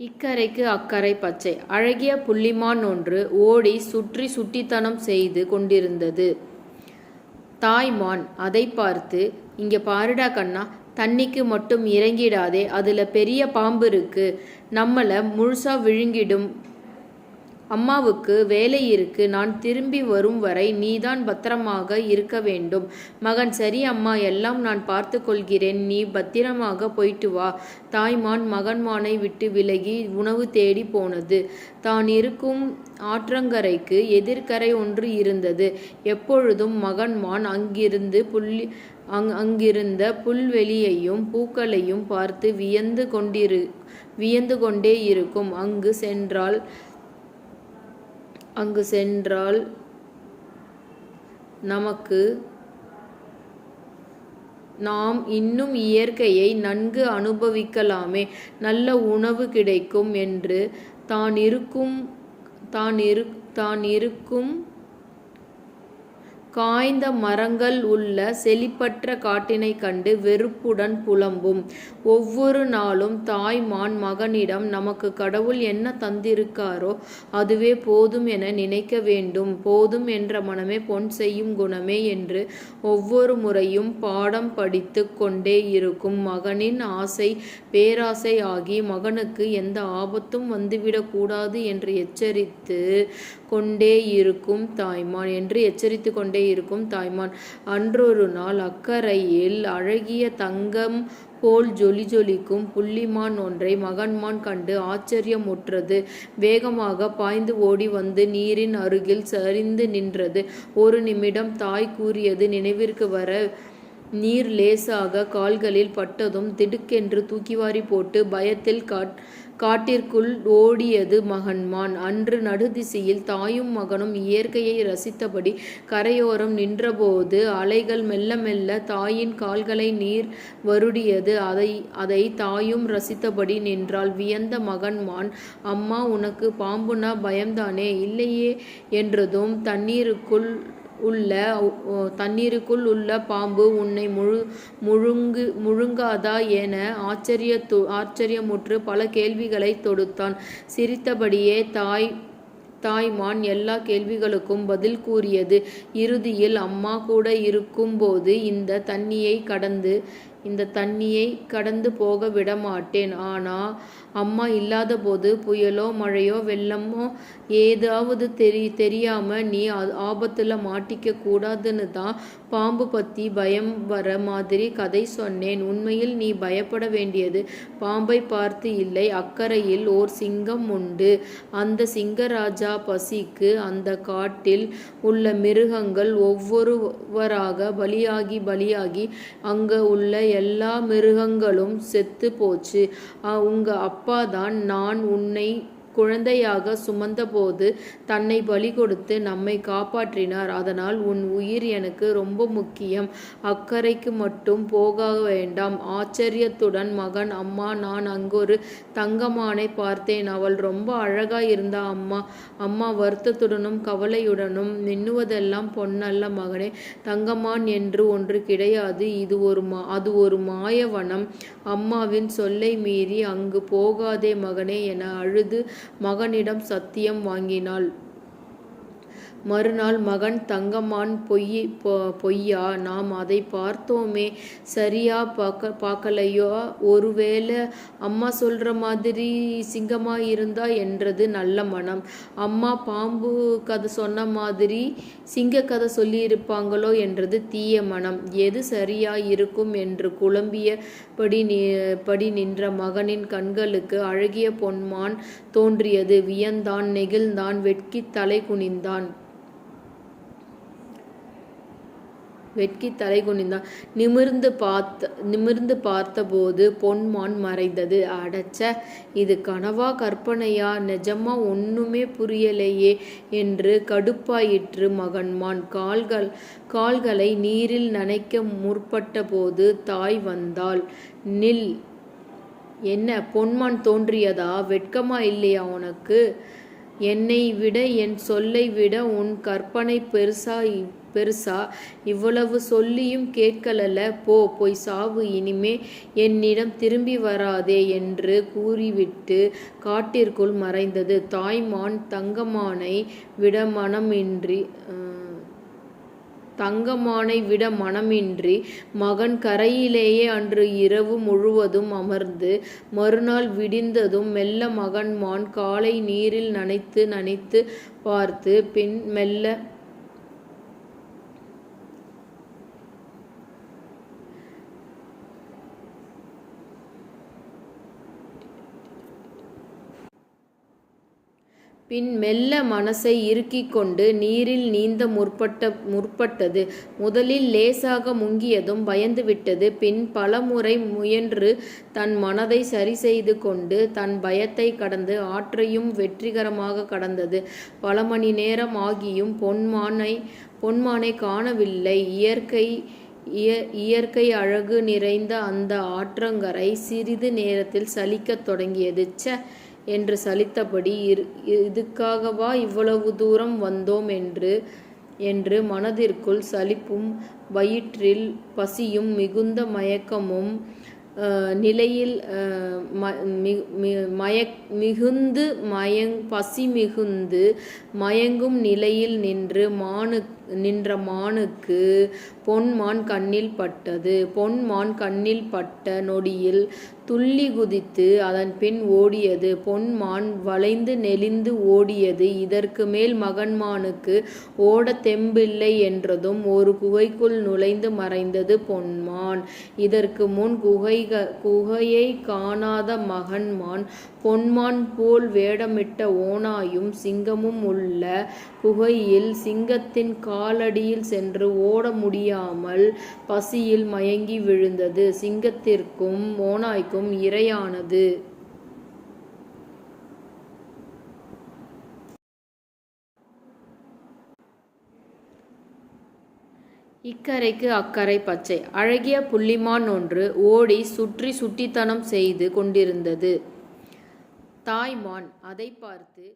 இக்கரைக்கு அக்கரை பச்சை. அழகிய புள்ளிமான் ஒன்று ஓடி சுற்றி சுட்டித்தனம் செய்து கொண்டிருந்தது. தாய்மான் அதை பார்த்து இங்கே பாருடா கண்ணா தண்ணிக்கு மட்டும் இறங்கிடாதே அதில் பெரிய பாம்பு இருக்கு. நம்மளை முழுசாக விழுங்கிடும் அம்மாவுக்கு வேலை இருக்கு நான் திரும்பி வரும் வரை நீதான் பத்திரமாக இருக்க வேண்டும். மகன் சரி அம்மா எல்லாம் நான் பார்த்து கொள்கிறேன். நீ பத்திரமாக போயிட்டு வா. தாய்மான் மகன்மானை விட்டு விலகி உணவு தேடி போனது. தான் இருக்கும் ஆற்றங்கரைக்கு எதிர்க்கரை ஒன்று இருந்தது. எப்பொழுதும் மகன்மான் அங்கிருந்து புள்ளி அங் அங்கிருந்த புல்வெளியையும் பூக்களையும் பார்த்து வியந்து கொண்டிரு வியந்து கொண்டே இருக்கும். அங்கு சென்றால் அங்கு சென்றால் நமக்கு நாம் இன்னும் இயற்கையை நன்கு அனுபவிக்கலாமே. நல்ல உணவு கிடைக்கும் என்று தான் இருக்கும் தான் இரு தான் இருக்கும் காய்ந்த மரங்கள் உள்ள செழிப்பற்ற காட்டினைக் கண்டு வெறுப்புடன் புலம்பும். ஒவ்வொரு நாளும் தாய்மான் மகனிடம் நமக்கு கடவுள் என்ன தந்திருக்காரோ அதுவே போதும் என நினைக்க வேண்டும். போதும் என்ற மனமே பொன் செய்யும் குணமே என்று ஒவ்வொரு முறையும் பாடம் படித்து கொண்டே இருக்கும். மகனின் ஆசை பேராசை ஆகி மகனுக்கு எந்த ஆபத்தும் வந்துவிடக்கூடாது என்று எச்சரித்து கொண்டே இருக்கும் தாய்மான் என்று எச்சரித்து கொண்டே இருக்கும் தாய்மான். அன்றொரு நாள் அக்கரையில் அழகிய தங்கம் போல் ஜொலி ஜொலிக்கும் புள்ளிமான் ஒன்றை மகன்மான் கண்டு ஆச்சரியமுற்றது. வேகமாக பாய்ந்து ஓடி வந்து நீரின் அருகில் சரிந்து நின்றது. ஒரு நிமிடம் தாய் கூறியது நினைவிற்கு வர நீர் லேசாக கால்களில் பட்டதும் திடுக்கென்று தூக்கிவாரி போட்டு பயத்தில் காட் காட்டிற்குள் ஓடியது மகன்மான். அன்று நடுதிசையில் தாயும் மகனும் இயற்கையை ரசித்தபடி கரையோரம் நின்றபோது அலைகள் மெல்ல மெல்ல தாயின் கால்களை நீர் வருடியது. அதை அதை தாயும் ரசித்தபடி நின்றாள். வியந்த மகன்மான் அம்மா உனக்கு பாம்புனா பயம்தானே? இல்லையே என்றதும் தண்ணீருக்குள் உள்ள தண்ணீருக்குள் உள்ள பாம்பு உன்னை முழு முழுங்கு முழுங்காதா என ஆச்சரியத்து ஆச்சரியமுற்று பல கேள்விகளை தொடுத்தான். சிரித்தபடியே தாய் தாய்மான் எல்லா கேள்விகளுக்கும் பதில் கூறியது. இறுதியில் அம்மா கூட இருக்கும்போது இந்த தண்ணியை கடந்து இந்த தண்ணியை கடந்து போக விட மாட்டேன் ஆனா அம்மா இல்லாத போது புயலோ மழையோ வெள்ளமோ ஏதாவது தெரி தெரியாம நீ ஆபத்துல மாட்டிக்க கூடாதுன்னு தான் பாம்பு பத்தி பயம் வர மாதிரி கதை சொன்னேன். உண்மையில் நீ பயப்பட வேண்டியது பாம்பை பார்த்து இல்லை. அக்கறையில் ஓர் சிங்கம் உண்டு. அந்த சிங்கராஜா பசிக்கு அந்த காட்டில் உள்ள மிருகங்கள் ஒவ்வொருவராக பலியாகி பலியாகி அங்க உள்ள எல்லா மிருகங்களும் செத்து போச்சு. உங்க அப்பா தான் நான் உன்னை குழந்தையாக சுமந்தபோது தன்னை பலி கொடுத்து நம்மை காப்பாற்றினார். அதனால் உன் உயிர் எனக்கு ரொம்ப முக்கியம். அக்கறைக்கு மட்டும் போக வேண்டாம். ஆச்சரியத்துடன் மகன் அம்மா நான் அங்கொரு தங்கமானை பார்த்தேன். அவள் ரொம்ப அழகா இருந்தா அம்மா. அம்மா வருத்தத்துடனும் கவலையுடனும் மின்னுவதெல்லாம் பொன்னல்ல மகனே. தங்கமான் என்று ஒன்று கிடையாது. இது ஒரு மா அது ஒரு மாயவனம். அம்மாவின் சொல்லை மீறி அங்கு போகாதே மகனே என அழுது மகனிடம் சத்தியம் வாங்கினாள். மறுநாள் மகன் தங்கம்மான் பொய் பொய்யா? நாம் அதை பார்த்தோமே. சரியா பார்க்க பார்க்கலையோ? ஒருவேளை அம்மா சொல்கிற மாதிரி சிங்கமா இருந்தா என்றது நல்ல மனம். அம்மா பாம்பு கதை சொன்ன மாதிரி சிங்க கதை சொல்லியிருப்பாங்களோ என்றது தீய மனம். எது சரியா இருக்கும் என்று குழம்பியபடி படி நின்ற மகனின் கண்களுக்கு அழகிய பொன்மான் தோன்றியது. வியந்தான் நெகிழ்ந்தான் வெட்கி தலை குனிந்தான். வெட்கி தலை குனிந்தான். நிமிர்ந்து பார்த்த நிமிர்ந்து பார்த்தபோது பொன்மான் மறைந்தது. அடச்ச இது கனவா கற்பனையா? நிஜமா ஒன்றுமே புரியலையே என்று கடுப்பாயிற்று மகன்மான். கால்கள் கால்களை நீரில் நனைக்க முற்பட்ட போது தாய் வந்தாள். நில் என்ன பொன்மான் தோன்றியதா? வெட்கமா இல்லையா உனக்கு? என்னை விட என் சொல்லை விட உன் கற்பனை பெருசா பெருசா? இவ்வளவு சொல்லியும் கேட்கலல போ போய் சாவு இனிமே என்னிடம் திரும்பி வராதே என்று கூறிவிட்டு காட்டிற்குள் மறைந்தது. தாய்மான் தங்கமானை விட மனமின்றி தங்கமானை விட மனமின்றி மகன் கரையிலேயே அன்று இரவு முழுவதும் அமர்ந்து மறுநாள் விடிந்ததும் மெல்ல மகன் மான் காலை நீரில் நனைத்து நனைத்து பார்த்து பின் மெல்ல பின் மெல்ல மனசை இறுக்கிக் கொண்டு நீரில் நீந்த முற்பட்ட முற்பட்டது. முதலில் லேசாக முங்கியதும் பயந்துவிட்டது. பின் பலமுறை முயன்று தன் மனதை சரி செய்து கொண்டு தன் பயத்தை கடந்து ஆற்றையும் வெற்றிகரமாக கடந்தது. பல மணி நேரம் ஆகியும் பொன்மானை பொன்மானை காணவில்லை. இயற்கை இயற்கை அழகு நிறைந்த அந்த ஆற்றங்கரை சிறிது நேரத்தில் சலிக்கத் தொடங்கியது. ச என்று சலித்தபடி இதுக்காகவா இவ்வளவு தூரம் வந்தோம் என்று என்று மனதிற்குள் சலிப்பும் வயிற்றில் பசியும் மிகுந்த மயக்கமும் நிலையில் மயக் மிகுந்து மயங் பசி மிகுந்து மயங்கும் நிலையில் நின்று மானு நின்ற மானுக்கு பொன்மான் கண்ணில் பட்டது. பொன்மான் கண்ணில் பட்ட நொடியில் துள்ளி குதித்து அதன் பின் ஓடியது. பொன்மான் வளைந்து நெளிந்து ஓடியது. இதற்கு மேல் மகன்மானுக்கு ஓடத் தெம்பில்லை என்றதும் ஒரு குகைக்குள் நுழைந்து மறைந்தது பொன்மான். இதற்கு முன் குகையைக் காணாத மகன்மான் பொன்மான் போல் வேடமிட்ட ஓனாயும் சிங்கமும் உள்ள குகையில் சிங்கத்தின் காலடியில் சென்று ஓட முடியாமல் பசியில் மயங்கி விழுந்தது. சிங்கத்திற்கும் ஓநாய்க்கும் இரையானது. இக்கரைக்கு அக்கரை பச்சை. அழகிய புள்ளிமான் ஒன்று ஓடி சுற்றி சுட்டித்தனம் செய்து கொண்டிருந்தது. தாய்மான் அதை பார்த்து